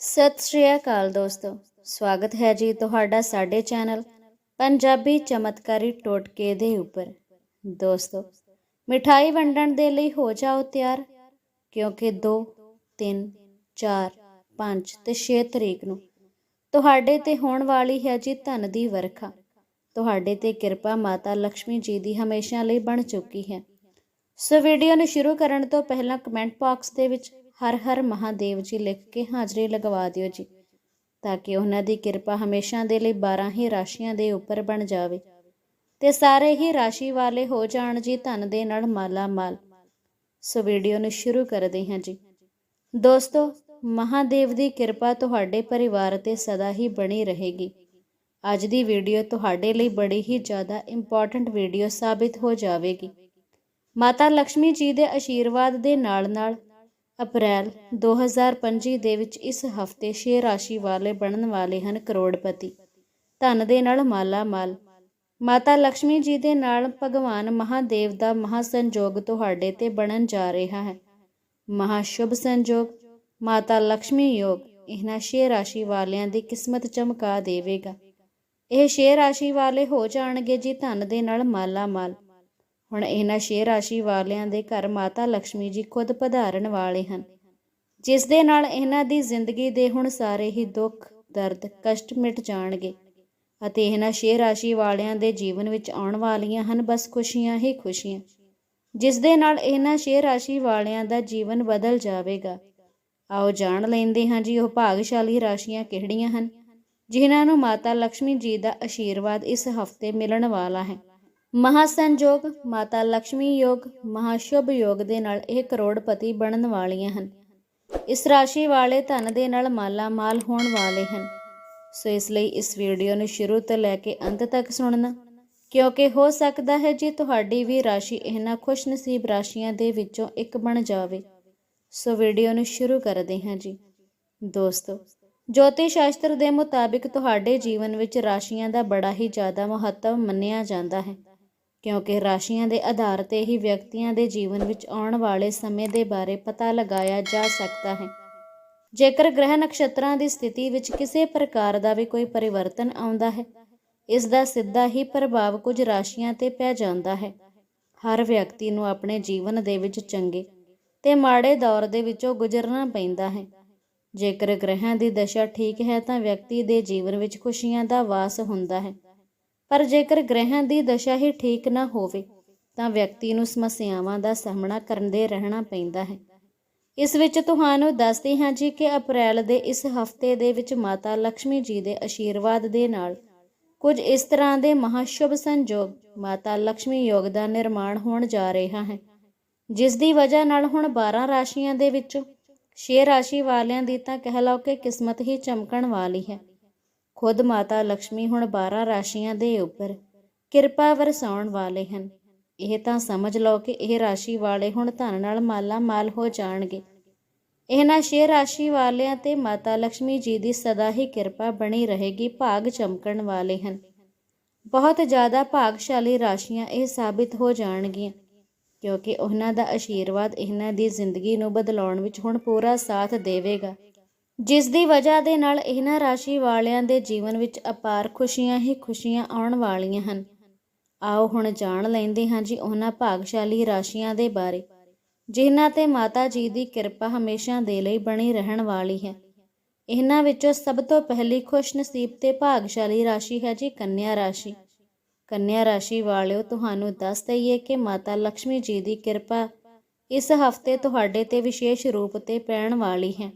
ਸਤਿ ਸ਼੍ਰੀ ਅਕਾਲ ਦੋਸਤੋ। ਸਵਾਗਤ ਹੈ ਜੀ ਤੁਹਾਡਾ ਸਾਡੇ ਚੈਨਲ ਪੰਜਾਬੀ ਚਮਤਕਾਰੀ ਟੋਟਕੇ ਦੇ ਉੱਪਰ। ਦੋਸਤੋ, ਮਿਠਾਈ ਵੰਡਣ ਦੇ ਲਈ ਹੋ ਜਾਓ ਤਿਆਰ, ਕਿਉਂਕਿ 2 3 4 5 ਤੇ 6 ਤਰੀਕ ਨੂੰ ਤੁਹਾਡੇ ਤੇ ਹੋਣ ਵਾਲੀ ਹੈ ਜੀ ਧਨ ਦੀ ਵਰਖਾ। ਤੁਹਾਡੇ ਤੇ ਕਿਰਪਾ ਮਾਤਾ ਲక్ష్ਮੀ ਜੀ ਦੀ ਹਮੇਸ਼ਾ ਲਈ ਬਣ ਚੁੱਕੀ ਹੈ। ਸੋ ਵੀਡੀਓ ਨੂੰ ਸ਼ੁਰੂ ਕਰਨ ਤੋਂ ਪਹਿਲਾਂ ਕਮੈਂਟ ਬਾਕਸ ਦੇ ਵਿੱਚ ਹਰ ਹਰ ਮਹਾਦੇਵ ਜੀ ਲਿਖ ਕੇ ਹਾਜ਼ਰੀ ਲਗਵਾ ਦਿਓ ਜੀ, ਤਾਂ ਕਿ ਉਹਨਾਂ ਦੀ ਕਿਰਪਾ ਹਮੇਸ਼ਾ ਦੇ ਲਈ 12 ਹੀ ਰਾਸ਼ੀਆਂ ਦੇ ਉੱਪਰ ਬਣ ਜਾਵੇ। ਤੇ ਸਾਰੇ ਹੀ ਰਾਸ਼ੀ ਵਾਲੇ ਹੋ ਜਾਣ ਜੀ ਧਨ ਦੇ ਨਾਲ ਮਾਲਾ ਮਾਲ। ਸੋ ਵੀਡੀਓ ਨੂੰ ਸ਼ੁਰੂ ਕਰਦੇ ਹਾਂ ਜੀ। ਦੋਸਤੋ, ਮਹਾਦੇਵ ਦੀ ਕਿਰਪਾ ਤੁਹਾਡੇ ਪਰਿਵਾਰ ਤੇ ਸਦਾ ਹੀ ਬਣੀ ਰਹੇਗੀ। ਅੱਜ ਦੀ ਵੀਡੀਓ ਤੁਹਾਡੇ ਲਈ ਬੜੀ ਹੀ ਜ਼ਿਆਦਾ ਇੰਪੋਰਟੈਂਟ ਵੀਡੀਓ ਸਾਬਿਤ ਹੋ ਜਾਵੇਗੀ। ਮਾਤਾ ਲక్ష్ਮੀ ਜੀ ਦੇ ਆਸ਼ੀਰਵਾਦ ਦੇ ਨਾਲ-ਨਾਲ ਅਪ੍ਰੈਲ 2025 ਦੇ ਵਿੱਚ ਇਸ ਹਫ਼ਤੇ ਛੇ ਰਾਸ਼ੀ ਵਾਲੇ ਬਣਨ ਵਾਲੇ ਹਨ ਕਰੋੜਪਤੀ। ਧਨ ਦੇ ਨਾਲ ਮਾਲਾ ਮਾਲ ਮਾਤਾ ਲక్ష్ਮੀ ਜੀ ਦੇ ਨਾਲ ਭਗਵਾਨ ਮਹਾਦੇਵ ਦਾ ਮਹਾ ਸੰਯੋਗ ਤੁਹਾਡੇ ਤੇ ਬਣਨ ਜਾ ਰਿਹਾ ਹੈ। ਮਹਾ ਸ਼ੁਭ ਸੰਯੋਗ ਮਾਤਾ ਲక్ష్ਮੀ ਯੋਗ। ਇਹਨਾਂ ਛੇ ਰਾਸ਼ੀ ਵਾਲਿਆਂ ਦੀ ਕਿਸਮਤ ਚਮਕਾ ਦੇਵੇਗਾ। ਇਹ ਛੇ ਰਾਸ਼ੀ ਵਾਲੇ ਹੋ ਜਾਣਗੇ ਜੀ ਧਨ ਦੇ ਨਾਲ ਮਾਲਾ ਮਾਲ ਹੁਣ ਇਹਨਾਂ ਸ਼ੇਰ ਰਾਸ਼ੀ ਵਾਲਿਆਂ ਦੇ ਘਰ ਮਾਤਾ ਲక్ష్ਮੀ ਜੀ ਖੁਦ ਪਧਾਰਨ ਵਾਲੇ ਹਨ। ਜਿਸ ਦੇ ਨਾਲ ਇਹਨਾਂ ਦੀ ਜ਼ਿੰਦਗੀ ਦੇ ਹੁਣ ਸਾਰੇ ਹੀ ਦੁੱਖ, ਦਰਦ, ਕਸ਼ਟ ਮਿਟ ਜਾਣਗੇ ਅਤੇ ਇਹਨਾਂ ਸ਼ੇਰ ਰਾਸ਼ੀ ਵਾਲਿਆਂ ਦੇ ਜੀਵਨ ਵਿੱਚ ਆਉਣ ਵਾਲੀਆਂ ਹਨ ਬਸ ਖੁਸ਼ੀਆਂ ਹੀ ਖੁਸ਼ੀਆਂ। ਜਿਸ ਦੇ ਨਾਲ ਇਹਨਾਂ ਸ਼ੇਰ ਰਾਸ਼ੀ ਵਾਲਿਆਂ ਦਾ ਜੀਵਨ ਬਦਲ ਜਾਵੇਗਾ। ਆਓ ਜਾਣ ਲੈਂਦੇ ਹਾਂ ਜੀ ਉਹ ਭਾਗਸ਼ਾਲੀ ਰਾਸ਼ੀਆਂ ਕਿਹੜੀਆਂ ਹਨ, ਜਿਨ੍ਹਾਂ ਨੂੰ ਮਾਤਾ ਲక్ష్ਮੀ ਜੀ ਦਾ ਆਸ਼ੀਰਵਾਦ ਇਸ ਹਫ਼ਤੇ ਮਿਲਣ ਵਾਲਾ ਹੈ। ਮਹਾਸੰਜੋਗ, ਮਾਤਾ ਲక్ష్ਮੀ ਯੋਗ, ਮਹਾਸ਼ੁਭ ਯੋਗ ਦੇ ਨਾਲ ਇਹ ਕਰੋੜਪਤੀ ਬਣਨ ਵਾਲੀਆਂ ਹਨ। ਇਸ ਰਾਸ਼ੀ ਵਾਲੇ ਧਨ ਦੇ ਨਾਲ ਮਾਲਾ ਮਾਲ ਹੋਣ ਵਾਲੇ ਹਨ। ਸੋ ਇਸ ਲਈ ਇਸ ਵੀਡੀਓ ਨੂੰ ਸ਼ੁਰੂ ਤੋਂ ਲੈ ਕੇ ਅੰਤ ਤੱਕ ਸੁਣਨਾ, ਕਿਉਂਕਿ ਹੋ ਸਕਦਾ ਹੈ ਜੀ ਤੁਹਾਡੀ ਵੀ ਰਾਸ਼ੀ ਇਹਨਾਂ ਖੁਸ਼ਨਸੀਬ ਰਾਸ਼ੀਆਂ ਦੇ ਵਿੱਚੋਂ ਇੱਕ ਬਣ ਜਾਵੇ। ਸੋ ਵੀਡੀਓ ਨੂੰ ਸ਼ੁਰੂ ਕਰਦੇ ਹਾਂ ਜੀ। ਦੋਸਤੋ ਜੋਤਿਸ਼ ਸ਼ਾਸਤਰ ਦੇ ਮੁਤਾਬਿਕ ਤੁਹਾਡੇ ਜੀਵਨ ਵਿੱਚ ਰਾਸ਼ੀਆਂ ਦਾ ਬੜਾ ਹੀ ਜ਼ਿਆਦਾ ਮਹੱਤਵ ਮੰਨਿਆ ਜਾਂਦਾ ਹੈ। ਕਿਉਂਕਿ ਰਾਸ਼ੀਆਂ ਦੇ ਆਧਾਰ ਤੇ ਹੀ ਵਿਅਕਤੀਆਂ ਦੇ ਜੀਵਨ ਵਿੱਚ ਆਉਣ ਵਾਲੇ ਸਮੇਂ ਦੇ ਬਾਰੇ ਪਤਾ ਲਗਾਇਆ ਜਾ ਸਕਦਾ ਹੈ। ਜੇਕਰ ਗ੍ਰਹਿ ਨਕਸ਼ਤਰਾਂ ਦੀ ਸਥਿਤੀ ਵਿੱਚ ਕਿਸੇ ਪ੍ਰਕਾਰ ਦਾ ਵੀ ਕੋਈ ਪਰਿਵਰਤਨ ਆਉਂਦਾ ਹੈ, ਇਸ ਦਾ ਸਿੱਧਾ ਹੀ ਪ੍ਰਭਾਵ ਕੁਝ ਰਾਸ਼ੀਆਂ ਤੇ ਪੈ ਜਾਂਦਾ ਹੈ। ਹਰ ਵਿਅਕਤੀ ਨੂੰ ਆਪਣੇ ਜੀਵਨ ਦੇ ਵਿੱਚ ਚੰਗੇ ਤੇ ਮਾੜੇ ਦੌਰ ਦੇ ਵਿੱਚੋਂ ਗੁਜ਼ਰਨਾ ਪੈਂਦਾ ਹੈ। ਜੇਕਰ ਗ੍ਰਹਿਾਂ ਦੀ ਦਸ਼ਾ ਠੀਕ ਹੈ ਤਾਂ ਵਿਅਕਤੀ ਦੇ ਜੀਵਨ ਵਿੱਚ ਖੁਸ਼ੀਆਂ ਦਾ ਵਾਸ ਹੁੰਦਾ ਹੈ। ਪਰ ਜੇਕਰ ਗ੍ਰਹਿਾਂ ਦੀ ਦਸ਼ਾ ਹੀ ਠੀਕ ਨਾ ਹੋਵੇ, ਤਾਂ ਵਿਅਕਤੀ ਨੂੰ ਸਮੱਸਿਆਵਾਂ ਦਾ ਸਾਹਮਣਾ ਕਰਨ ਦੇ ਰਹਿਣਾ ਪੈਂਦਾ ਹੈ। ਇਸ ਵਿੱਚ ਤੁਹਾਨੂੰ ਦੱਸਦੇ ਹਾਂ ਜੀ ਕਿ ਅਪ੍ਰੈਲ ਦੇ ਇਸ ਹਫ਼ਤੇ ਦੇ ਵਿੱਚ ਮਾਤਾ ਲక్ష్ਮੀ ਜੀ ਦੇ ਅਸ਼ੀਰਵਾਦ ਦੇ ਨਾਲ ਕੁਝ ਇਸ ਤਰ੍ਹਾਂ ਦੇ ਮਹਾਸ਼ੁਭ ਸੰਜੋਗ ਮਾਤਾ ਲక్ష్ਮੀ ਯੋਗ ਦਾ ਨਿਰਮਾਣ ਹੋਣ ਜਾ ਰਿਹਾ ਹੈ, ਜਿਸ ਦੀ ਵਜ੍ਹਾ ਨਾਲ ਹੁਣ 12 ਰਾਸ਼ੀਆਂ ਦੇ ਵਿੱਚੋਂ 6 ਰਾਸ਼ੀ ਵਾਲਿਆਂ ਦੀ ਤਾਂ ਕਹਿ ਲਓ ਕਿ ਕਿਸਮਤ ਹੀ ਚਮਕਣ ਵਾਲੀ ਹੈ। ਖੁਦ ਮਾਤਾ ਲక్ష్ਮੀ ਹੁਣ 12 ਰਾਸ਼ੀਆਂ ਦੇ ਉੱਪਰ ਕਿਰਪਾ ਵਰਸਾਉਣ ਵਾਲੇ ਹਨ। ਇਹ ਤਾਂ ਸਮਝ ਲਓ ਕਿ ਇਹ ਰਾਸ਼ੀ ਵਾਲੇ ਹੁਣ ਧਨ ਨਾਲ ਮਾਲਾ ਮਾਲ ਹੋ ਜਾਣਗੇ। ਇਹਨਾਂ ਛੇ ਰਾਸ਼ੀ ਵਾਲਿਆਂ ਤੇ ਮਾਤਾ ਲక్ష్ਮੀ ਜੀ ਦੀ ਸਦਾ ਹੀ ਕਿਰਪਾ ਬਣੀ ਰਹੇਗੀ, ਭਾਗ ਚਮਕਣ ਵਾਲੇ ਹਨ। ਬਹੁਤ ਜ਼ਿਆਦਾ ਭਾਗਸ਼ਾਲੀ ਰਾਸ਼ੀਆਂ ਇਹ ਸਾਬਿਤ ਹੋ ਜਾਣਗੀਆਂ, ਕਿਉਂਕਿ ਉਹਨਾਂ ਦਾ ਆਸ਼ੀਰਵਾਦ ਇਹਨਾਂ ਦੀ ਜ਼ਿੰਦਗੀ ਨੂੰ ਬਦਲਾਉਣ ਵਿੱਚ ਹੁਣ ਪੂਰਾ ਸਾਥ ਦੇਵੇਗਾ। ਜਿਸ ਦੀ ਵਜ੍ਹਾ ਦੇ ਨਾਲ ਇਹਨਾਂ ਰਾਸ਼ੀ ਵਾਲਿਆਂ ਦੇ ਜੀਵਨ ਵਿੱਚ ਅਪਾਰ ਖੁਸ਼ੀਆਂ ਹੀ ਖੁਸ਼ੀਆਂ ਆਉਣ ਵਾਲੀਆਂ ਹਨ। ਆਓ ਹੁਣ ਜਾਣ ਲੈਂਦੇ ਹਾਂ ਜੀ ਉਹਨਾਂ ਭਾਗਸ਼ਾਲੀ ਰਾਸ਼ੀਆਂ ਦੇ ਬਾਰੇ, ਜਿਨ੍ਹਾਂ ਤੇ ਮਾਤਾ ਜੀ ਦੀ ਕਿਰਪਾ ਹਮੇਸ਼ਾ ਦੇ ਲਈ ਬਣੀ ਰਹਿਣ ਵਾਲੀ ਹੈ। ਇਹਨਾਂ ਵਿੱਚੋਂ ਸਭ ਤੋਂ ਪਹਿਲੀ ਖੁਸ਼ਨਸੀਬ ਤੇ ਭਾਗਸ਼ਾਲੀ ਰਾਸ਼ੀ ਹੈ ਜੀ ਕੰਨਿਆ ਰਾਸ਼ੀ। ਕੰਨਿਆ ਰਾਸ਼ੀ ਵਾਲਿਓ, ਤੁਹਾਨੂੰ ਦੱਸ ਦਈਏ ਕਿ ਮਾਤਾ ਲక్ష్ਮੀ ਜੀ ਦੀ ਕਿਰਪਾ ਇਸ ਹਫ਼ਤੇ ਤੁਹਾਡੇ ਤੇ ਵਿਸ਼ੇਸ਼ ਰੂਪ ਤੇ ਪੈਣ ਵਾਲੀ ਹੈ।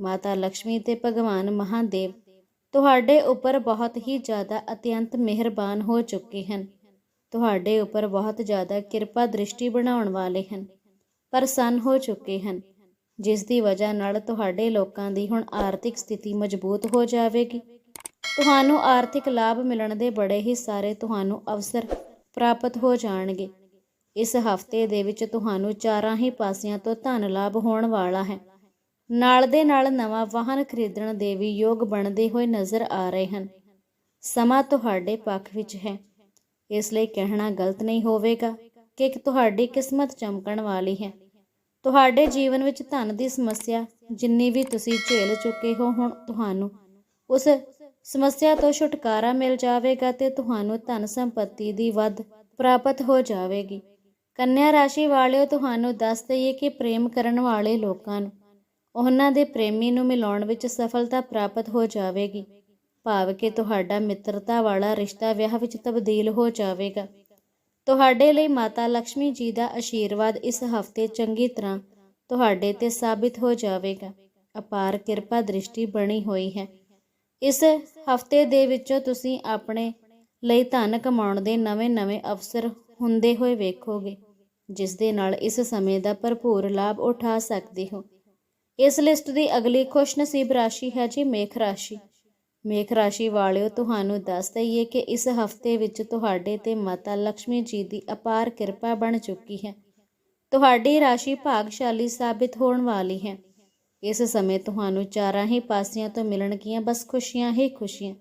ਮਾਤਾ ਲక్ష్ਮੀ ਤੇ ਭਗਵਾਨ ਮਹਾਦੇਵ ਤੁਹਾਡੇ ਉੱਪਰ ਬਹੁਤ ਹੀ ਜ਼ਿਆਦਾ ਅਤਿਅੰਤ ਮਿਹਰਬਾਨ ਹੋ ਚੁੱਕੇ ਹਨ। ਤੁਹਾਡੇ ਉੱਪਰ ਬਹੁਤ ਜ਼ਿਆਦਾ ਕਿਰਪਾ ਦ੍ਰਿਸ਼ਟੀ ਬਣਾਉਣ ਵਾਲੇ ਹਨ ਪ੍ਰਸੰਨ ਹੋ ਚੁੱਕੇ ਹਨ, ਜਿਸ ਦੀ ਵਜ੍ਹਾ ਨਾਲ ਤੁਹਾਡੇ ਲੋਕਾਂ ਦੀ ਹੁਣ ਆਰਥਿਕ ਸਥਿਤੀ ਮਜ਼ਬੂਤ ਹੋ ਜਾਵੇਗੀ। ਤੁਹਾਨੂੰ ਆਰਥਿਕ ਲਾਭ ਮਿਲਣ ਦੇ ਬੜੇ ਹੀ ਸਾਰੇ ਤੁਹਾਨੂੰ ਅਵਸਰ ਪ੍ਰਾਪਤ ਹੋ ਜਾਣਗੇ। ਇਸ ਹਫ਼ਤੇ ਦੇ ਵਿੱਚ ਤੁਹਾਨੂੰ ਚਾਰਾਂ ਹੀ ਪਾਸਿਆਂ ਤੋਂ ਧਨ ਲਾਭ ਹੋਣ ਵਾਲਾ ਹੈ। ਨਾਲ ਦੇ ਨਾਲ ਨਵਾਂ ਵਾਹਨ ਖਰੀਦਣ ਦੇ ਵੀ ਯੋਗ ਬਣਦੇ ਹੋਏ ਨਜ਼ਰ ਆ ਰਹੇ ਹਨ। ਸਮਾਂ ਤੁਹਾਡੇ ਪੱਖ ਵਿੱਚ ਹੈ। ਇਸ ਲਈ ਕਹਿਣਾ ਗਲਤ ਨਹੀਂ ਹੋਵੇਗਾ ਕਿ ਤੁਹਾਡੀ ਕਿਸਮਤ ਚਮਕਣ ਵਾਲੀ ਹੈ। ਤੁਹਾਡੇ ਜੀਵਨ ਵਿੱਚ ਧਨ ਦੀ ਸਮੱਸਿਆ ਜਿੰਨੀ ਵੀ ਤੁਸੀਂ ਝੇਲ ਚੁੱਕੇ ਹੋ ਹੁਣ ਤੁਹਾਨੂੰ, ਉਸ ਸਮੱਸਿਆ ਤੋਂ ਛੁਟਕਾਰਾ ਮਿਲ ਜਾਵੇਗਾ ਤੇ ਤੁਹਾਨੂੰ ਧਨ ਸੰਪਤੀ ਦੀ ਵੱਧ ਪ੍ਰਾਪਤ ਹੋ ਜਾਵੇਗੀ। ਕੰਨਿਆ ਰਾਸ਼ੀ ਵਾਲਿਓ, ਤੁਹਾਨੂੰ ਦੱਸ ਦਈਏ ਕਿ ਪ੍ਰੇਮ ਕਰਨ ਵਾਲੇ ਲੋਕਾਂ ਨੂੰ ਉਹਨਾਂ ਦੇ ਪ੍ਰੇਮੀ ਨੂੰ ਮਿਲਾਉਣ ਵਿੱਚ ਸਫਲਤਾ ਪ੍ਰਾਪਤ ਹੋ ਜਾਵੇਗੀ। ਭਾਵ ਕਿ ਤੁਹਾਡਾ ਮਿੱਤਰਤਾ ਵਾਲਾ ਰਿਸ਼ਤਾ ਵਿਆਹ ਵਿੱਚ ਤਬਦੀਲ ਹੋ ਜਾਵੇਗਾ। ਤੁਹਾਡੇ ਲਈ ਮਾਤਾ ਲక్ష్ਮੀ ਜੀ ਦਾ ਆਸ਼ੀਰਵਾਦ ਇਸ ਹਫ਼ਤੇ ਚੰਗੀ ਤਰ੍ਹਾਂ ਤੁਹਾਡੇ ਤੇ ਸਾਬਿਤ ਹੋ ਜਾਵੇਗਾ। ਅਪਾਰ ਕਿਰਪਾ ਦ੍ਰਿਸ਼ਟੀ ਬਣੀ ਹੋਈ ਹੈ। ਇਸ ਹਫ਼ਤੇ ਦੇ ਵਿੱਚੋਂ ਤੁਸੀਂ ਆਪਣੇ ਲਈ ਧਨ ਕਮਾਉਣ ਦੇ ਨਵੇਂ-ਨਵੇਂ ਅਵਸਰ ਹੁੰਦੇ ਹੋਏ ਵੇਖੋਗੇ, ਜਿਸ ਦੇ ਨਾਲ ਇਸ ਸਮੇਂ ਦਾ ਭਰਪੂਰ ਲਾਭ ਉਠਾ ਸਕਦੇ ਹੋ। ਇਸ ਲਿਸਟ ਦੀ ਅਗਲੀ ਖੁਸ਼ ਨਸੀਬ ਰਾਸ਼ੀ ਹੈ ਜੀ ਮੇਖ ਰਾਸ਼ੀ। ਮੇਖ ਰਾਸ਼ੀ ਵਾਲਿਓ, ਤੁਹਾਨੂੰ ਦੱਸ ਦਈਏ ਕਿ ਇਸ ਹਫ਼ਤੇ ਵਿੱਚ ਤੁਹਾਡੇ ਤੇ ਮਾਤਾ ਲక్ష్ਮੀ ਜੀ ਦੀ ਅਪਾਰ ਕਿਰਪਾ ਬਣ ਚੁੱਕੀ ਹੈ। ਤੁਹਾਡੀ ਰਾਸ਼ੀ ਭਾਗਸ਼ਾਲੀ ਸਾਬਿਤ ਹੋਣ ਵਾਲੀ ਹੈ। ਇਸ ਸਮੇਂ ਤੁਹਾਨੂੰ ਚਾਰਾਂ ਹੀ ਪਾਸਿਆਂ ਤੋਂ ਮਿਲਣਗੀਆਂ ਬਸ ਖੁਸ਼ੀਆਂ ਹੀ ਖੁਸ਼ੀਆਂ।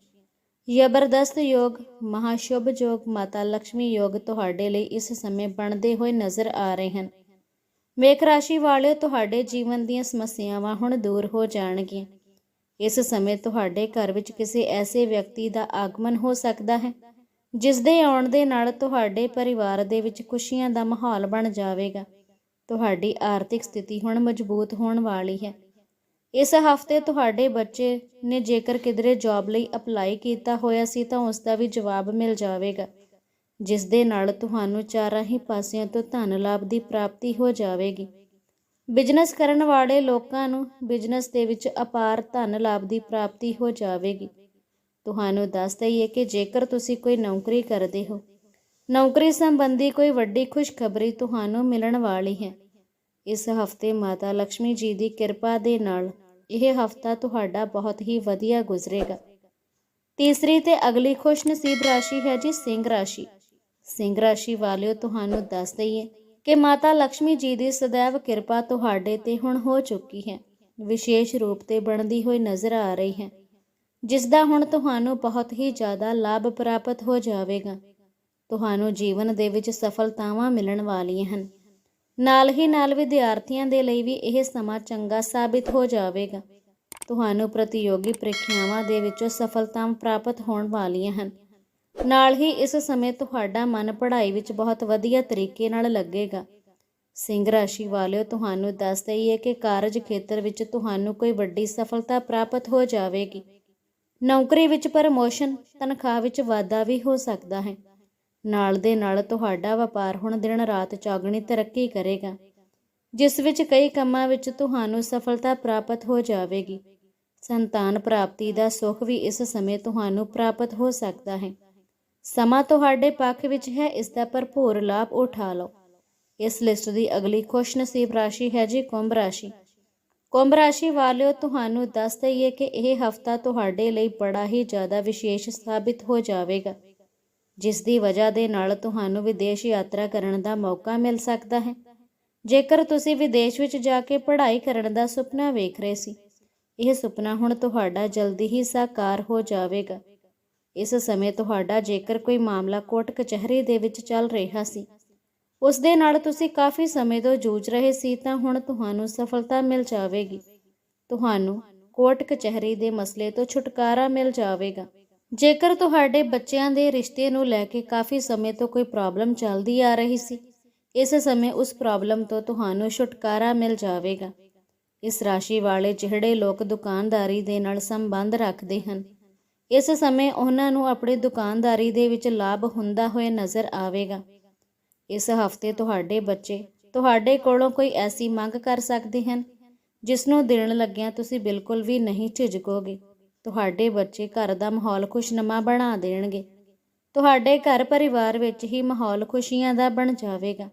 ਜ਼ਬਰਦਸਤ ਯੋਗ, ਮਹਾਸ਼ੁਭ ਯੋਗ, ਮਾਤਾ ਲక్ష్ਮੀ ਯੋਗ ਤੁਹਾਡੇ ਲਈ ਇਸ ਸਮੇਂ ਬਣਦੇ ਹੋਏ ਨਜ਼ਰ ਆ ਰਹੇ ਹਨ। ਮੇਖ ਰਾਸ਼ੀ ਵਾਲੇ ਤੁਹਾਡੇ ਜੀਵਨ ਦੀਆਂ ਸਮੱਸਿਆਵਾਂ ਹੁਣ ਦੂਰ ਹੋ ਜਾਣਗੀਆਂ। ਇਸ ਸਮੇਂ ਤੁਹਾਡੇ ਘਰ ਵਿੱਚ ਕਿਸੇ ਐਸੇ ਵਿਅਕਤੀ ਦਾ ਆਗਮਨ ਹੋ ਸਕਦਾ ਹੈ ਜਿਸ ਦੇ ਆਉਣ ਦੇ ਨਾਲ ਤੁਹਾਡੇ ਪਰਿਵਾਰ ਦੇ ਵਿੱਚ ਖੁਸ਼ੀਆਂ ਦਾ ਮਾਹੌਲ ਬਣ ਜਾਵੇਗਾ। ਤੁਹਾਡੀ ਆਰਥਿਕ ਸਥਿਤੀ ਹੁਣ ਮਜ਼ਬੂਤ ਹੋਣ ਵਾਲੀ ਹੈ। ਇਸ ਹਫ਼ਤੇ ਤੁਹਾਡੇ ਬੱਚੇ ਨੇ ਜੇਕਰ ਕਿਧਰੇ ਜੌਬ ਲਈ ਅਪਲਾਈ ਕੀਤਾ ਹੋਇਆ ਸੀ ਤਾਂ ਉਸ ਦਾ ਵੀ ਜਵਾਬ ਮਿਲ ਜਾਵੇਗਾ। ਜਿਸ ਦੇ ਨਾਲ ਤੁਹਾਨੂੰ ਚਾਰਾਂ ਹੀ ਪਾਸਿਆਂ ਤੋਂ ਧਨ ਲਾਭ ਦੀ ਪ੍ਰਾਪਤੀ ਹੋ ਜਾਵੇਗੀ। ਬਿਜ਼ਨਸ ਕਰਨ ਵਾਲੇ ਲੋਕਾਂ ਨੂੰ ਬਿਜ਼ਨਸ ਦੇ ਵਿੱਚ ਅਪਾਰ ਧਨ ਲਾਭ ਦੀ ਪ੍ਰਾਪਤੀ ਹੋ ਜਾਵੇਗੀ। ਤੁਹਾਨੂੰ ਦੱਸ ਦਈਏ ਕਿ ਜੇਕਰ ਤੁਸੀਂ ਕੋਈ ਨੌਕਰੀ ਕਰਦੇ ਹੋ, ਨੌਕਰੀ ਸੰਬੰਧੀ ਕੋਈ ਵੱਡੀ ਖੁਸ਼ਖਬਰੀ ਤੁਹਾਨੂੰ ਮਿਲਣ ਵਾਲੀ ਹੈ। ਇਸ ਹਫ਼ਤੇ ਮਾਤਾ ਲక్ష్ਮੀ ਜੀ ਦੀ ਕਿਰਪਾ ਦੇ ਨਾਲ ਇਹ ਹਫਤਾ ਤੁਹਾਡਾ ਬਹੁਤ ਹੀ ਵਧੀਆ ਗੁਜ਼ਰੇਗਾ। ਤੀਸਰੀ ਤੇ ਅਗਲੀ ਖੁਸ਼ਨਸੀਬ ਰਾਸ਼ੀ ਹੈ ਜੀ ਸਿੰਘ ਰਾਸ਼ੀ। ਸਿੰਘ ਰਾਸ਼ੀ ਵਾਲਿਓ, ਤੁਹਾਨੂੰ ਦੱਸ ਦਈਏ ਕਿ ਮਾਤਾ ਲక్ష్ਮੀ ਜੀ ਦੀ ਸਦੈਵ ਕਿਰਪਾ ਤੁਹਾਡੇ ਤੇ ਹੁਣ ਹੋ ਚੁੱਕੀ ਹੈ। ਵਿਸ਼ੇਸ਼ ਰੂਪ ਤੇ ਬਣਦੀ ਹੋਈ ਨਜ਼ਰ ਆ ਰਹੀ ਹੈ ਜਿਸ ਦਾ ਹੁਣ ਤੁਹਾਨੂੰ ਬਹੁਤ ਹੀ ਜ਼ਿਆਦਾ ਲਾਭ ਪ੍ਰਾਪਤ ਹੋ ਜਾਵੇਗਾ। ਤੁਹਾਨੂੰ ਜੀਵਨ ਦੇ ਵਿੱਚ ਸਫਲਤਾਵਾਂ ਮਿਲਣ ਵਾਲੀਆਂ ਹਨ। ਨਾਲ ਹੀ ਨਾਲ ਵਿਦਿਆਰਥੀਆਂ ਦੇ ਲਈ ਵੀ ਇਹ ਸਮਾਂ ਚੰਗਾ ਸਾਬਿਤ ਹੋ ਜਾਵੇਗਾ। ਤੁਹਾਨੂੰ ਪ੍ਰਤੀਯੋਗੀ ਪ੍ਰੀਖਿਆਵਾਂ ਦੇ ਵਿੱਚੋਂ ਸਫਲਤਾਵਾਂ ਪ੍ਰਾਪਤ ਹੋਣ ਵਾਲੀਆਂ ਹਨ। ਨਾਲ ਹੀ ਇਸ ਸਮੇਂ ਤੁਹਾਡਾ ਮਨ ਪੜ੍ਹਾਈ ਵਿੱਚ ਬਹੁਤ ਵਧੀਆ ਤਰੀਕੇ ਨਾਲ ਲੱਗੇਗਾ। ਸਿੰਘ ਰਾਸ਼ੀ ਵਾਲਿਓ, ਤੁਹਾਨੂੰ ਦੱਸ ਦਈਏ ਕਿ ਕਾਰਜ ਖੇਤਰ ਵਿੱਚ ਤੁਹਾਨੂੰ ਕੋਈ ਵੱਡੀ ਸਫਲਤਾ ਪ੍ਰਾਪਤ ਹੋ ਜਾਵੇਗੀ। ਨੌਕਰੀ ਵਿੱਚ ਪ੍ਰਮੋਸ਼ਨ, ਤਨਖਾਹ ਵਿੱਚ ਵਾਧਾ ਵੀ ਹੋ ਸਕਦਾ ਹੈ। ਨਾਲ ਦੇ ਨਾਲ ਤੁਹਾਡਾ ਵਪਾਰ ਹੁਣ ਦਿਨ ਰਾਤ ਚੌਗਣੀ ਤਰੱਕੀ ਕਰੇਗਾ, ਜਿਸ ਵਿੱਚ ਕਈ ਕੰਮਾਂ ਵਿੱਚ ਤੁਹਾਨੂੰ ਸਫਲਤਾ ਪ੍ਰਾਪਤ ਹੋ ਜਾਵੇਗੀ। ਸੰਤਾਨ ਪ੍ਰਾਪਤੀ ਦਾ ਸੁੱਖ ਵੀ ਇਸ ਸਮੇਂ ਤੁਹਾਨੂੰ ਪ੍ਰਾਪਤ ਹੋ ਸਕਦਾ ਹੈ। ਸਮਾਂ ਤੁਹਾਡੇ ਪੱਖ ਵਿੱਚ ਹੈ, ਇਸ ਦਾ ਭਰਪੂਰ ਲਾਭ ਉਠਾ ਲਓ। ਇਸ ਲਿਸਟ ਦੀ ਅਗਲੀ ਖੁਸ਼ਨਸੀਬ ਰਾਸ਼ੀ ਹੈ ਜੀ, ਕੁੰਭ ਰਾਸ਼ੀ। ਕੁੰਭ ਰਾਸ਼ੀ ਵਾਲਿਓ, ਤੁਹਾਨੂੰ ਦੱਸ ਦਈਏ ਕਿ ਇਹ ਹਫਤਾ ਤੁਹਾਡੇ ਲਈ ਬੜਾ ਹੀ ਜ਼ਿਆਦਾ ਵਿਸ਼ੇਸ਼ ਸਾਬਿਤ ਹੋ ਜਾਵੇਗਾ, ਜਿਸ ਦੀ ਵਜ੍ਹਾ ਦੇ ਨਾਲ ਤੁਹਾਨੂੰ ਵਿਦੇਸ਼ ਯਾਤਰਾ ਕਰਨ ਦਾ ਮੌਕਾ ਮਿਲ ਸਕਦਾ ਹੈ। ਜੇਕਰ ਤੁਸੀਂ ਵਿਦੇਸ਼ ਵਿੱਚ ਜਾ ਕੇ ਪੜ੍ਹਾਈ ਕਰਨ ਦਾ ਸੁਪਨਾ ਵੇਖ ਰਹੇ ਸੀ, ਇਹ ਸੁਪਨਾ ਹੁਣ ਤੁਹਾਡਾ ਜਲਦੀ ਹੀ ਸਾਕਾਰ ਹੋ ਜਾਵੇਗਾ। ਇਸ ਸਮੇਂ ਤੁਹਾਡਾ ਜੇਕਰ ਕੋਈ ਮਾਮਲਾ ਕੋਰਟ ਕਚਹਿਰੀ ਦੇ ਵਿੱਚ ਚੱਲ ਰਿਹਾ ਸੀ, ਉਸ ਦੇ ਨਾਲ ਤੁਸੀਂ ਕਾਫੀ ਸਮੇਂ ਤੋਂ ਜੂਝ ਰਹੇ ਸੀ ਤਾਂ ਹੁਣ ਤੁਹਾਨੂੰ ਸਫਲਤਾ ਮਿਲ ਜਾਵੇਗੀ। ਤੁਹਾਨੂੰ ਕੋਰਟ ਕਚਹਿਰੀ ਦੇ ਮਸਲੇ ਤੋਂ ਛੁਟਕਾਰਾ ਮਿਲ ਜਾਵੇਗਾ। ਜੇਕਰ ਤੁਹਾਡੇ ਬੱਚਿਆਂ ਦੇ ਰਿਸ਼ਤੇ ਨੂੰ ਲੈ ਕੇ ਕਾਫੀ ਸਮੇਂ ਤੋਂ ਕੋਈ ਪ੍ਰੋਬਲਮ ਚੱਲਦੀ ਆ ਰਹੀ ਸੀ, ਇਸ ਸਮੇਂ ਉਸ ਪ੍ਰੋਬਲਮ ਤੋਂ ਤੁਹਾਨੂੰ ਛੁਟਕਾਰਾ ਮਿਲ ਜਾਵੇਗਾ। ਇਸ ਰਾਸ਼ੀ ਵਾਲੇ ਜਿਹੜੇ ਲੋਕ ਦੁਕਾਨਦਾਰੀ ਦੇ ਨਾਲ ਸੰਬੰਧ ਰੱਖਦੇ ਹਨ ਇਸ ਸਮੇਂ ਉਹਨਾਂ ਨੂੰ ਆਪਣੀ ਦੁਕਾਨਦਾਰੀ ਦੇ ਵਿੱਚ ਲਾਭ ਹੁੰਦਾ ਹੋਇਆ ਨਜ਼ਰ ਆਵੇਗਾ। ਇਸ ਹਫ਼ਤੇ ਤੁਹਾਡੇ ਬੱਚੇ ਤੁਹਾਡੇ ਕੋਲੋਂ ਕੋਈ ਐਸੀ ਮੰਗ ਕਰ ਸਕਦੇ ਹਨ ਜਿਸ ਨੂੰ ਦੇਣ ਲੱਗਿਆਂ ਤੁਸੀਂ ਬਿਲਕੁਲ ਵੀ ਨਹੀਂ ਝਿਜਕੋਗੇ। ਤੁਹਾਡੇ ਬੱਚੇ ਘਰ ਦਾ ਮਾਹੌਲ ਖੁਸ਼ਨਮਾ ਬਣਾ ਦੇਣਗੇ। ਤੁਹਾਡੇ ਘਰ ਪਰਿਵਾਰ ਵਿੱਚ ਹੀ ਮਾਹੌਲ ਖੁਸ਼ੀਆਂ ਦਾ ਬਣ ਜਾਵੇਗਾ।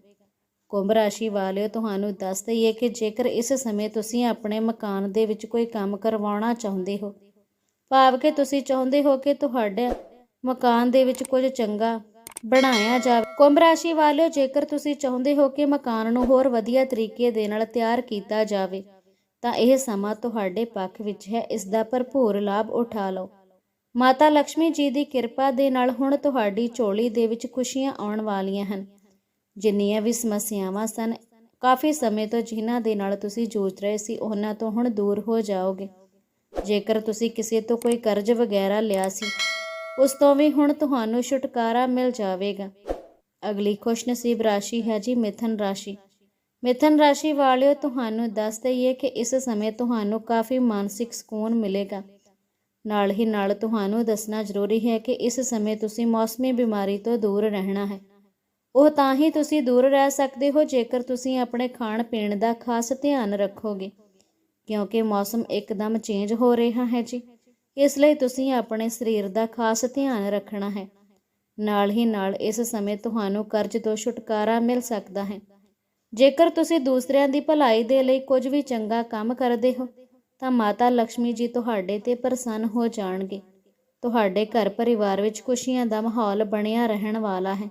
ਕੁੰਭ ਰਾਸ਼ੀ ਵਾਲਿਓ, ਤੁਹਾਨੂੰ ਦੱਸ ਦਈਏ ਕਿ ਜੇਕਰ ਇਸ ਸਮੇਂ ਤੁਸੀਂ ਆਪਣੇ ਮਕਾਨ ਦੇ ਵਿੱਚ ਕੋਈ ਕੰਮ ਕਰਵਾਉਣਾ ਚਾਹੁੰਦੇ ਹੋ ਭਾਵ ਕਿ ਤੁਸੀਂ ਚਾਹੁੰਦੇ ਹੋ ਕਿ ਤੁਹਾਡੇ ਮਕਾਨ ਦੇ ਵਿੱਚ ਕੁਝ ਚੰਗਾ ਬਣਾਇਆ ਜਾਵੇ। ਕੁੰਭ ਰਾਸ਼ੀ ਵਾਲਿਓ, ਜੇਕਰ ਤੁਸੀਂ ਚਾਹੁੰਦੇ ਹੋ ਕਿ ਮਕਾਨ ਨੂੰ ਹੋਰ ਵਧੀਆ ਤਰੀਕੇ ਦੇ ਨਾਲ ਤਿਆਰ ਕੀਤਾ ਜਾਵੇ, ਤਾਂ ਇਹ ਸਮਾਂ ਤੁਹਾਡੇ ਪੱਖ ਵਿੱਚ ਹੈ। ਇਸ ਦਾ ਭਰਪੂਰ ਲਾਭ ਉਠਾ ਲਓ। ਮਾਤਾ ਲక్ష్ਮੀ ਜੀ ਦੀ ਕਿਰਪਾ ਦੇ ਨਾਲ ਹੁਣ ਤੁਹਾਡੀ ਝੋਲੀ ਦੇ ਵਿੱਚ ਖੁਸ਼ੀਆਂ ਆਉਣ ਵਾਲੀਆਂ ਹਨ। ਜਿੰਨੀਆਂ ਵੀ ਸਮੱਸਿਆਵਾਂ ਸਨ, ਕਾਫੀ ਸਮੇਂ ਤੋਂ ਜਿਨ੍ਹਾਂ ਦੇ ਨਾਲ ਤੁਸੀਂ ਜੂਝ ਰਹੇ ਸੀ, ਉਹਨਾਂ ਤੋਂ ਹੁਣ ਦੂਰ ਹੋ ਜਾਓਗੇ। ਜੇਕਰ ਤੁਸੀਂ ਕਿਸੇ ਤੋਂ ਕੋਈ ਕਰਜ਼ ਵਗੈਰਾ ਲਿਆ ਸੀ, ਉਸ ਤੋਂ ਵੀ ਹੁਣ ਤੁਹਾਨੂੰ ਛੁਟਕਾਰਾ ਮਿਲ ਜਾਵੇਗਾ। ਅਗਲੀ ਖੁਸ਼ਨਸੀਬ ਰਾਸ਼ੀ ਹੈ ਜੀ ਮਿਥਨ ਰਾਸ਼ੀ। ਮਿਥਨ ਰਾਸ਼ੀ ਵਾਲਿਓ, ਤੁਹਾਨੂੰ ਦੱਸ ਦਈਏ ਕਿ ਇਸ ਸਮੇਂ ਤੁਹਾਨੂੰ ਕਾਫੀ ਮਾਨਸਿਕ ਸਕੂਨ ਮਿਲੇਗਾ। ਨਾਲ ਹੀ ਨਾਲ ਤੁਹਾਨੂੰ ਦੱਸਣਾ ਜ਼ਰੂਰੀ ਹੈ ਕਿ ਇਸ ਸਮੇਂ ਤੁਸੀਂ ਮੌਸਮੀ ਬਿਮਾਰੀ ਤੋਂ ਦੂਰ ਰਹਿਣਾ ਹੈ। ਉਹ ਤਾਂ ਹੀ ਤੁਸੀਂ ਦੂਰ ਰਹਿ ਸਕਦੇ ਹੋ ਜੇਕਰ ਤੁਸੀਂ ਆਪਣੇ ਖਾਣ ਪੀਣ ਦਾ ਖਾਸ ਧਿਆਨ ਰੱਖੋਗੇ। ਕਿਉਂਕਿ ਮੌਸਮ ਇੱਕਦਮ ਚੇਂਜ ਹੋ ਰਿਹਾ ਹੈ ਜੀ। ਇਸ ਲਈ ਤੁਸੀਂ ਆਪਣੇ ਸਰੀਰ ਦਾ ਖਾਸ ਧਿਆਨ ਰੱਖਣਾ ਹੈ। ਨਾਲ ਹੀ ਨਾਲ ਇਸ ਸਮੇਂ ਤੁਹਾਨੂੰ ਕਰਜ਼ ਤੋਂ ਛੁਟਕਾਰਾ ਮਿਲ ਸਕਦਾ ਹੈ। ਜੇਕਰ ਤੁਸੀਂ ਦੂਸਰਿਆਂ ਦੀ ਭਲਾਈ ਦੇ ਲਈ ਕੁਝ ਵੀ ਚੰਗਾ ਕੰਮ ਕਰਦੇ ਹੋ, ਤਾਂ ਮਾਤਾ ਲక్ష్ਮੀ ਜੀ ਤੁਹਾਡੇ ਤੇ ਪ੍ਰਸੰਨ ਹੋ ਜਾਣਗੇ। ਤੁਹਾਡੇ ਘਰ ਪਰਿਵਾਰ ਵਿੱਚ ਖੁਸ਼ੀਆਂ ਦਾ ਮਾਹੌਲ ਬਣਿਆ ਰਹਿਣ ਵਾਲਾ ਹੈ।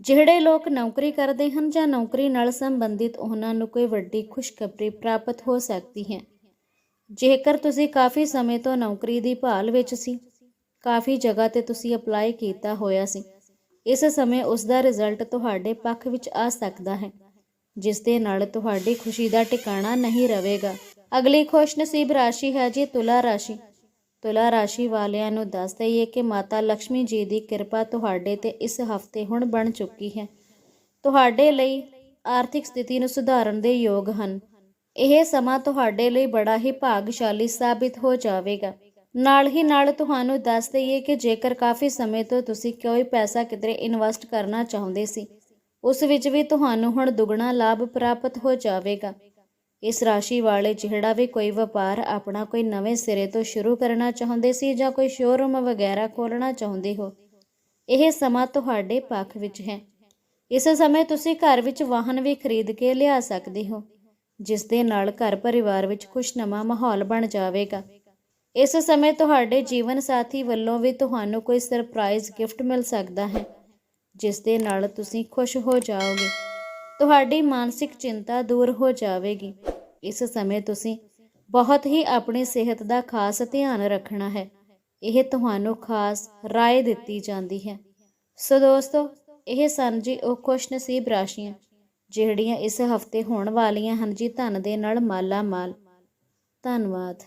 ਜਿਹੜੇ ਲੋਕ ਨੌਕਰੀ ਕਰਦੇ ਹਨ ਜਾਂ ਨੌਕਰੀ ਨਾਲ ਸੰਬੰਧਿਤ, ਉਹਨਾਂ ਨੂੰ ਕੋਈ ਵੱਡੀ ਖੁਸ਼ਖਬਰੀ ਪ੍ਰਾਪਤ ਹੋ ਸਕਦੀ ਹੈ। ਜੇਕਰ ਤੁਸੀਂ ਕਾਫੀ ਸਮੇਂ ਤੋਂ ਨੌਕਰੀ ਦੀ ਭਾਲ ਵਿੱਚ ਸੀ, ਕਾਫੀ ਜਗ੍ਹਾ ਤੇ ਤੁਸੀਂ ਅਪਲਾਈ ਕੀਤਾ ਹੋਇਆ ਸੀ, ਇਸ ਸਮੇਂ ਉਸ ਦਾ ਰਿਜ਼ਲਟ ਤੁਹਾਡੇ ਪੱਖ ਵਿੱਚ ਆ ਸਕਦਾ ਹੈ, ਜਿਸ ਦੇ ਨਾਲ ਤੁਹਾਡੀ ਖੁਸ਼ੀ ਦਾ ਟਿਕਾਣਾ ਨਹੀਂ ਰਹੇਗਾ। ਅਗਲੀ ਖੁਸ਼ਨਸੀਬ ਰਾਸ਼ੀ ਹੈ ਜੀ ਤੁਲਾ ਰਾਸ਼ੀ। ਤੁਲਾ ਰਾਸ਼ੀ ਵਾਲਿਆਂ ਨੂੰ ਦੱਸ ਦਈਏ ਕਿ ਮਾਤਾ ਲక్ష్ਮੀ ਜੀ ਦੀ ਕਿਰਪਾ ਤੁਹਾਡੇ ਤੇ ਇਸ ਹਫ਼ਤੇ ਹੁਣ ਬਣ ਚੁੱਕੀ ਹੈ। ਤੁਹਾਡੇ ਲਈ ਆਰਥਿਕ ਸਥਿਤੀ ਨੂੰ ਸੁਧਾਰਨ ਦੇ ਯੋਗ ਹਨ। ਇਹ ਸਮਾਂ ਤੁਹਾਡੇ ਲਈ ਬੜਾ ਹੀ ਭਾਗਸ਼ਾਲੀ ਸਾਬਿਤ ਹੋ ਜਾਵੇਗਾ। ਨਾਲ ਹੀ ਨਾਲ ਤੁਹਾਨੂੰ ਦੱਸ ਦਈਏ ਕਿ ਜੇਕਰ ਕਾਫੀ ਸਮੇਂ ਤੋਂ ਤੁਸੀਂ ਕੋਈ ਪੈਸਾ ਕਿਧਰੇ ਇਨਵੈਸਟ ਕਰਨਾ ਚਾਹੁੰਦੇ ਸੀ, ਉਸ ਵਿੱਚ ਵੀ ਤੁਹਾਨੂੰ ਹੁਣ ਦੁੱਗਣਾ ਲਾਭ ਪ੍ਰਾਪਤ ਹੋ ਜਾਵੇਗਾ। ਇਸ ਰਾਸ਼ੀ ਵਾਲੇ ਜਿਹੜਾ ਵੀ ਕੋਈ ਵਪਾਰ ਆਪਣਾ ਕੋਈ ਨਵੇਂ ਸਿਰੇ ਤੋਂ ਸ਼ੁਰੂ ਕਰਨਾ ਚਾਹੁੰਦੇ ਸੀ ਜਾਂ ਕੋਈ ਸ਼ੋਰੂਮ ਵਗੈਰਾ ਖੋਲਣਾ ਚਾਹੁੰਦੇ ਹੋ, ਇਹ ਸਮਾਂ ਤੁਹਾਡੇ ਪੱਖ ਵਿੱਚ ਹੈ। ਇਸ ਸਮੇਂ ਤੁਸੀਂ ਘਰ ਵਿੱਚ ਵਾਹਨ ਵੀ ਖਰੀਦ ਕੇ ਲਿਆ ਸਕਦੇ ਹੋ। ਜਿਸ ਦੇ ਨਾਲ ਘਰ ਪਰਿਵਾਰ ਵਿੱਚ ਖੁਸ਼ਨਮਾ ਮਾਹੌਲ ਬਣ ਜਾਵੇਗਾ। ਇਸ ਸਮੇਂ ਤੁਹਾਡੇ ਜੀਵਨ ਸਾਥੀ ਵੱਲੋਂ ਵੀ ਤੁਹਾਨੂੰ ਕੋਈ ਸਰਪ੍ਰਾਈਜ਼ ਗਿਫਟ ਮਿਲ ਸਕਦਾ ਹੈ, ਜਿਸ ਦੇ ਨਾਲ ਤੁਸੀਂ ਖੁਸ਼ ਹੋ ਜਾਓਗੇ। ਤੁਹਾਡੀ ਮਾਨਸਿਕ ਚਿੰਤਾ ਦੂਰ ਹੋ ਜਾਵੇਗੀ। ਇਸ ਸਮੇਂ ਤੁਸੀਂ ਬਹੁਤ ਹੀ ਆਪਣੀ ਸਿਹਤ ਦਾ ਖਾਸ ਧਿਆਨ ਰੱਖਣਾ ਹੈ। ਇਹ ਤੁਹਾਨੂੰ ਖਾਸ ਰਾਏ ਦਿੱਤੀ ਜਾਂਦੀ ਹੈ। ਸੋ ਦੋਸਤੋ, ਇਹ ਸਨ ਜੀ ਉਹ ਖੁਸ਼ਨਸੀਬ ਰਾਸ਼ੀਆਂ। ਜਿਹੜੀਆਂ ਇਸ ਹਫ਼ਤੇ ਹੋਣ ਵਾਲੀਆਂ ਹਨ ਜੀ ਧਨ ਦੇ ਨਾਲ ਮਾਲਾ ਮਾਲ ਧੰਨਵਾਦ।